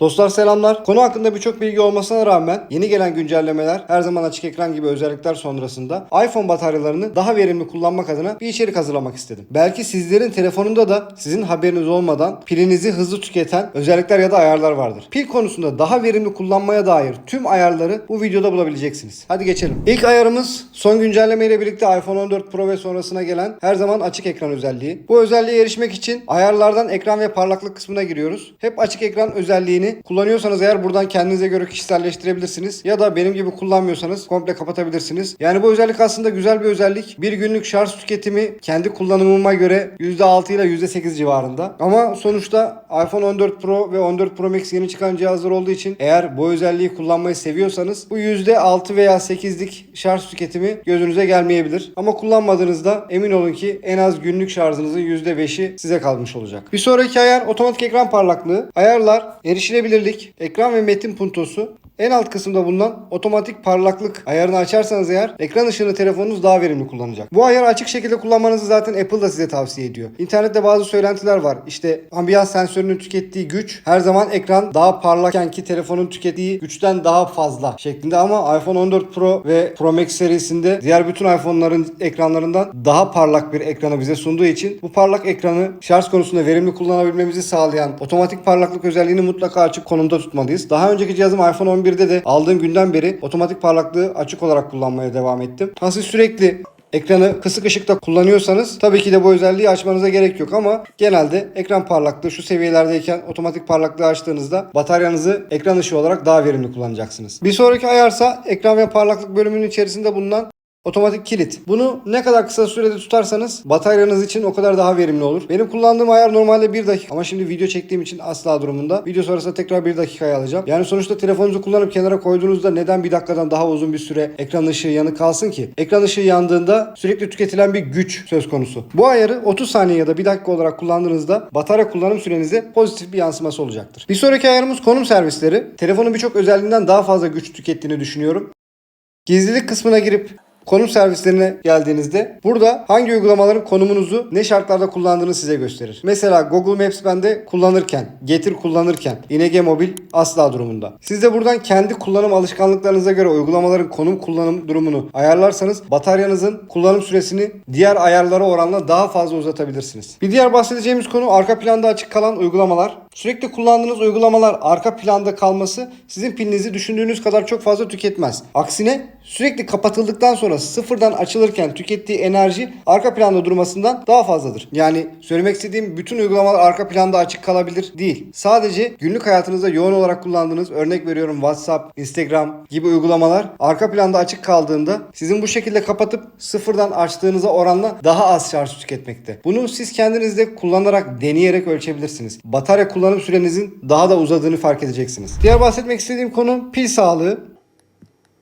Dostlar selamlar. Konu hakkında birçok bilgi olmasına rağmen yeni gelen güncellemeler her zaman açık ekran gibi özellikler sonrasında iPhone bataryalarını daha verimli kullanmak adına bir içerik hazırlamak istedim. Belki sizlerin telefonunda da sizin haberiniz olmadan pilinizi hızlı tüketen özellikler ya da ayarlar vardır. Pil konusunda daha verimli kullanmaya dair tüm ayarları bu videoda bulabileceksiniz. Hadi geçelim. İlk ayarımız son güncelleme ile birlikte iPhone 14 Pro ve sonrasına gelen her zaman açık ekran özelliği. Bu özelliğe erişmek için ayarlardan ekran ve parlaklık kısmına giriyoruz. Hep açık ekran özelliğini kullanıyorsanız eğer buradan kendinize göre kişiselleştirebilirsiniz. Ya da benim gibi kullanmıyorsanız komple kapatabilirsiniz. Yani bu özellik aslında güzel bir özellik. Bir günlük şarj tüketimi kendi kullanımıma göre %6 ile %8 civarında. Ama sonuçta iPhone 14 Pro ve 14 Pro Max yeni çıkan cihazlar olduğu için eğer bu özelliği kullanmayı seviyorsanız bu %6 veya 8'lik şarj tüketimi gözünüze gelmeyebilir. Ama kullanmadığınızda emin olun ki en az günlük şarjınızın %5'i size kalmış olacak. Bir sonraki ayar otomatik ekran parlaklığı. Ayarlar, erişilebilirlik, ekran ve metin puntosu. En alt kısımda bulunan otomatik parlaklık ayarını açarsanız eğer ekran ışığını telefonunuz daha verimli kullanacak. Bu ayarı açık şekilde kullanmanızı zaten Apple da size tavsiye ediyor. İnternette bazı söylentiler var. İşte ambiyans sensörünün tükettiği güç her zaman ekran daha parlakken ki telefonun tükettiği güçten daha fazla şeklinde ama iPhone 14 Pro ve Pro Max serisinde diğer bütün iPhone'ların ekranlarından daha parlak bir ekranı bize sunduğu için bu parlak ekranı şarj konusunda verimli kullanabilmemizi sağlayan otomatik parlaklık özelliğini mutlaka açık konumda tutmalıyız. Daha önceki cihazım iPhone 11'de de aldığım günden beri otomatik parlaklığı açık olarak kullanmaya devam ettim. Ha siz sürekli Ekranı kısık ışıkta kullanıyorsanız tabii ki de bu özelliği açmanıza gerek yok ama genelde ekran parlaklığı şu seviyelerdeyken otomatik parlaklığı açtığınızda bataryanızı ekran ışığı olarak daha verimli kullanacaksınız. Bir sonraki ayarsa ekran ve parlaklık bölümünün içerisinde bulunan Otomatik kilit. Bunu ne kadar kısa sürede tutarsanız bataryanız için o kadar daha verimli olur. Benim kullandığım ayar normalde 1 dakika ama şimdi video çektiğim için asla durumunda. Video sonrasında tekrar 1 dakikaya alacağım. Yani sonuçta telefonunuzu kullanıp kenara koyduğunuzda neden 1 dakikadan daha uzun bir süre ekran ışığı yanık kalsın ki? Ekran ışığı yandığında sürekli tüketilen bir güç söz konusu. Bu ayarı 30 saniye ya da 1 dakika olarak kullandığınızda batarya kullanım sürenize pozitif bir yansıması olacaktır. Bir sonraki ayarımız konum servisleri. Telefonun birçok özelliğinden daha fazla güç tükettiğini düşünüyorum. Gizlilik kısmına girip konum servislerine geldiğinizde burada hangi uygulamaların konumunuzu ne şartlarda kullandığını size gösterir. Mesela Google Maps bende kullanırken, Getir kullanırken, ING Mobil asla durumunda. Siz de buradan kendi kullanım alışkanlıklarınıza göre uygulamaların konum kullanım durumunu ayarlarsanız bataryanızın kullanım süresini diğer ayarlara oranla daha fazla uzatabilirsiniz. Bir diğer bahsedeceğimiz konu arka planda açık kalan uygulamalar. Sürekli kullandığınız uygulamalar arka planda kalması sizin pilinizi düşündüğünüz kadar çok fazla tüketmez. Aksine sürekli kapatıldıktan sonra sıfırdan açılırken tükettiği enerji arka planda durmasından daha fazladır. Yani söylemek istediğim bütün uygulamalar arka planda açık kalabilir değil. Sadece günlük hayatınızda yoğun olarak kullandığınız örnek veriyorum WhatsApp, Instagram gibi uygulamalar arka planda açık kaldığında sizin bu şekilde kapatıp sıfırdan açtığınıza oranla daha az şarj tüketmekte. Bunu siz kendiniz de kullanarak deneyerek ölçebilirsiniz. Batarya kullanım sürenizin daha da uzadığını fark edeceksiniz. Diğer bahsetmek istediğim konu pil sağlığı.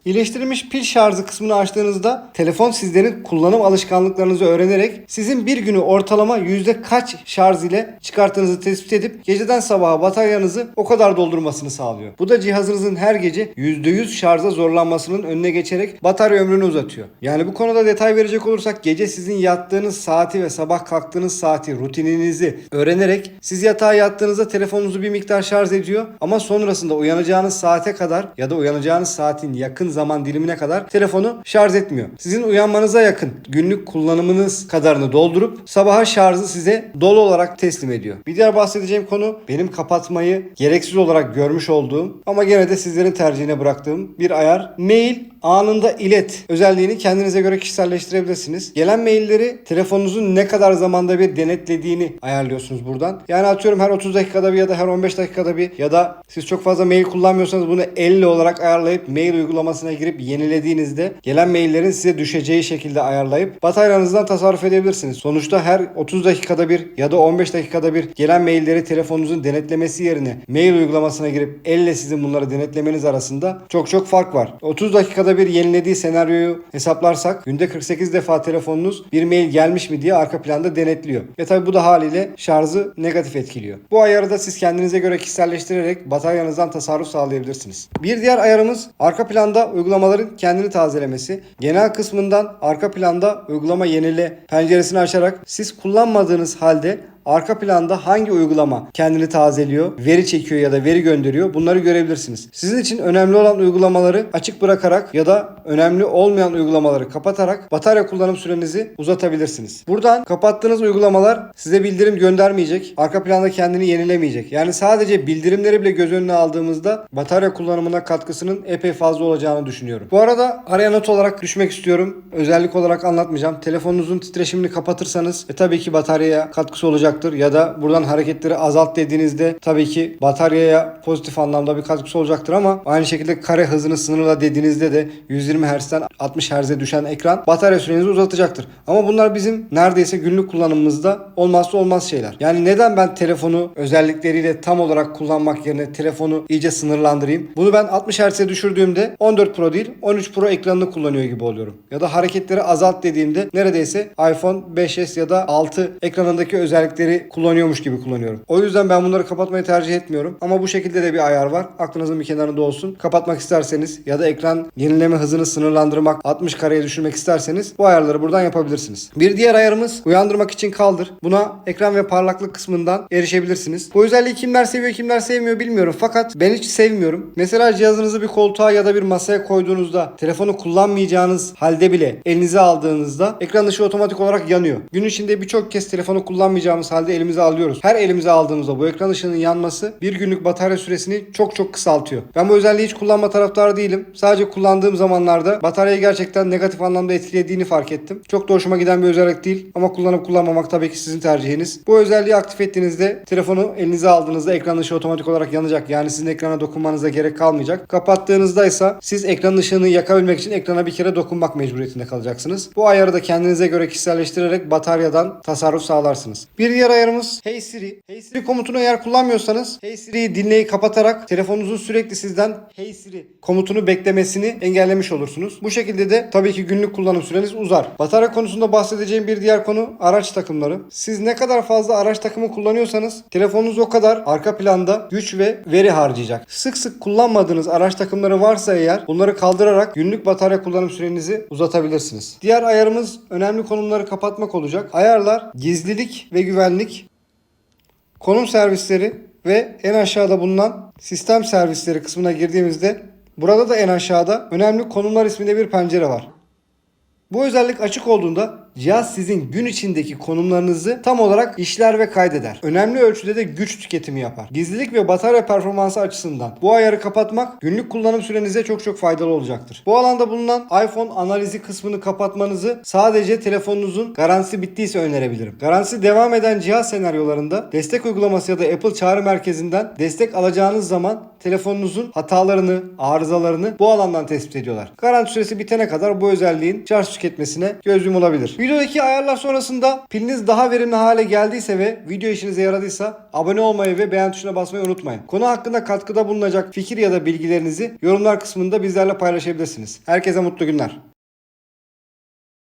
İyileştirilmiş pil şarjı kısmını açtığınızda telefon sizlerin kullanım alışkanlıklarınızı öğrenerek sizin bir günü ortalama yüzde kaç şarj ile çıkarttığınızı tespit edip geceden sabaha bataryanızı o kadar doldurmasını sağlıyor. Bu da cihazınızın her gece %100 şarja zorlanmasının önüne geçerek batarya ömrünü uzatıyor. Yani bu konuda detay verecek olursak gece sizin yattığınız saati ve sabah kalktığınız saati rutininizi öğrenerek siz yatağa yattığınızda telefonunuzu bir miktar şarj ediyor ama sonrasında uyanacağınız saate kadar ya da uyanacağınız saatin yakın zaman dilimine kadar telefonu şarj etmiyor. Sizin uyanmanıza yakın günlük kullanımınız kadarını doldurup sabaha şarjı size dolu olarak teslim ediyor. Bir diğer bahsedeceğim konu benim kapatmayı gereksiz olarak görmüş olduğum ama gene de sizlerin tercihine bıraktığım bir ayar. Mail anında ilet özelliğini kendinize göre kişiselleştirebilirsiniz. Gelen mailleri telefonunuzun ne kadar zamanda bir denetlediğini ayarlıyorsunuz buradan. Yani atıyorum her 30 dakikada bir ya da her 15 dakikada bir ya da siz çok fazla mail kullanmıyorsanız bunu elle olarak ayarlayıp mail uygulamasına girip yenilediğinizde gelen maillerin size düşeceği şekilde ayarlayıp bataryanızdan tasarruf edebilirsiniz. Sonuçta her 30 dakikada bir ya da 15 dakikada bir gelen mailleri telefonunuzun denetlemesi yerine mail uygulamasına girip elle sizin bunları denetlemeniz arasında çok çok fark var. 30 dakikada bir yenilediği senaryoyu hesaplarsak günde 48 defa telefonunuz bir mail gelmiş mi diye arka planda denetliyor. Ve tabi bu da haliyle şarjı negatif etkiliyor. Bu ayarı da siz kendinize göre kişiselleştirerek bataryanızdan tasarruf sağlayabilirsiniz. Bir diğer ayarımız arka planda uygulamaların kendini tazelemesi. Genel kısmından arka planda uygulama yenile penceresini açarak siz kullanmadığınız halde arka planda hangi uygulama kendini tazeliyor, veri çekiyor ya da veri gönderiyor bunları görebilirsiniz. Sizin için önemli olan uygulamaları açık bırakarak ya da önemli olmayan uygulamaları kapatarak batarya kullanım sürenizi uzatabilirsiniz. Buradan kapattığınız uygulamalar size bildirim göndermeyecek. Arka planda kendini yenilemeyecek. Yani sadece bildirimleri bile göz önüne aldığımızda batarya kullanımına katkısının epey fazla olacağını düşünüyorum. Bu arada araya not olarak düşmek istiyorum. Özellik olarak anlatmayacağım. Telefonunuzun titreşimini kapatırsanız e, tabii ki bataryaya katkısı olacaktır. Ya da buradan hareketleri azalt dediğinizde tabii ki bataryaya pozitif anlamda bir katkısı olacaktır ama aynı şekilde kare hızını sınırla dediğinizde de 120 Hz'den 60 Hz'e düşen ekran batarya sürenizi uzatacaktır. Ama bunlar bizim neredeyse günlük kullanımımızda olmazsa olmaz şeyler. Yani neden ben telefonu özellikleriyle tam olarak kullanmak yerine telefonu iyice sınırlandırayım? Bunu ben 60 Hz'e düşürdüğümde 14 Pro değil 13 Pro ekranını kullanıyor gibi oluyorum. Ya da hareketleri azalt dediğimde neredeyse iPhone 5s ya da 6 ekranındaki özellikleri kullanıyormuş gibi kullanıyorum. O yüzden ben bunları kapatmayı tercih etmiyorum. Ama bu şekilde de bir ayar var. Aklınızın bir kenarında olsun. Kapatmak isterseniz ya da ekran yenileme hızını sınırlandırmak 60 kareye düşürmek isterseniz bu ayarları buradan yapabilirsiniz. Bir diğer ayarımız uyandırmak için kaldır. Buna ekran ve parlaklık kısmından erişebilirsiniz. Bu özelliği kimler seviyor kimler sevmiyor bilmiyorum. Fakat ben hiç sevmiyorum. Mesela cihazınızı bir koltuğa ya da bir masaya koyduğunuzda telefonu kullanmayacağınız halde bile elinize aldığınızda ekran dışı otomatik olarak yanıyor. Gün içinde birçok kez telefonu kullanmayacağımız halde elimize alıyoruz. Her elimize aldığımızda bu ekran ışığının yanması bir günlük batarya süresini çok çok kısaltıyor. Ben bu özelliği hiç kullanma taraftarı değilim. Sadece kullandığım zamanlarda bataryayı gerçekten negatif anlamda etkilediğini fark ettim. Çok da hoşuma giden bir özellik değil ama kullanıp kullanmamak tabii ki sizin tercihiniz. Bu özelliği aktif ettiğinizde telefonu elinize aldığınızda ekran ışığı otomatik olarak yanacak. Yani sizin ekrana dokunmanıza gerek kalmayacak. Kapattığınızda ise siz ekran ışığını yakabilmek için ekrana bir kere dokunmak mecburiyetinde kalacaksınız. Bu ayarı da kendinize göre kişiselleştirerek bataryadan tasarruf sağlarsınız. Bir diğer ayarımız Hey Siri. Hey Siri komutunu eğer kullanmıyorsanız Hey Siri'yi dinleyi kapatarak telefonunuzun sürekli sizden Hey Siri komutunu beklemesini engellemiş olursunuz. Bu şekilde de tabii ki günlük kullanım süreniz uzar. Batarya konusunda bahsedeceğim bir diğer konu araç takımları. Siz ne kadar fazla araç takımı kullanıyorsanız telefonunuz o kadar arka planda güç ve veri harcayacak. Sık sık kullanmadığınız araç takımları varsa eğer bunları kaldırarak günlük batarya kullanım sürenizi uzatabilirsiniz. Diğer ayarımız önemli konumları kapatmak olacak. Ayarlar gizlilik ve güvenlik, konum servisleri ve en aşağıda bulunan sistem servisleri kısmına girdiğimizde burada da en aşağıda önemli konumlar isminde bir pencere var. Bu özellik açık olduğunda cihaz sizin gün içindeki konumlarınızı tam olarak işler ve kaydeder. Önemli ölçüde de güç tüketimi yapar. Gizlilik ve batarya performansı açısından bu ayarı kapatmak günlük kullanım sürenize çok çok faydalı olacaktır. Bu alanda bulunan iPhone analizi kısmını kapatmanızı sadece telefonunuzun garantisi bittiyse önerebilirim. Garantisi devam eden cihaz senaryolarında destek uygulaması ya da Apple çağrı merkezinden destek alacağınız zaman telefonunuzun hatalarını, arızalarını bu alandan tespit ediyorlar. Garanti süresi bitene kadar bu özelliğin şarj tüketmesine göz yumulabilir. Videodaki ayarlar sonrasında piliniz daha verimli hale geldiyse ve video işinize yaradıysa abone olmayı ve beğen tuşuna basmayı unutmayın. Konu hakkında katkıda bulunacak fikir ya da bilgilerinizi yorumlar kısmında bizlerle paylaşabilirsiniz. Herkese mutlu günler.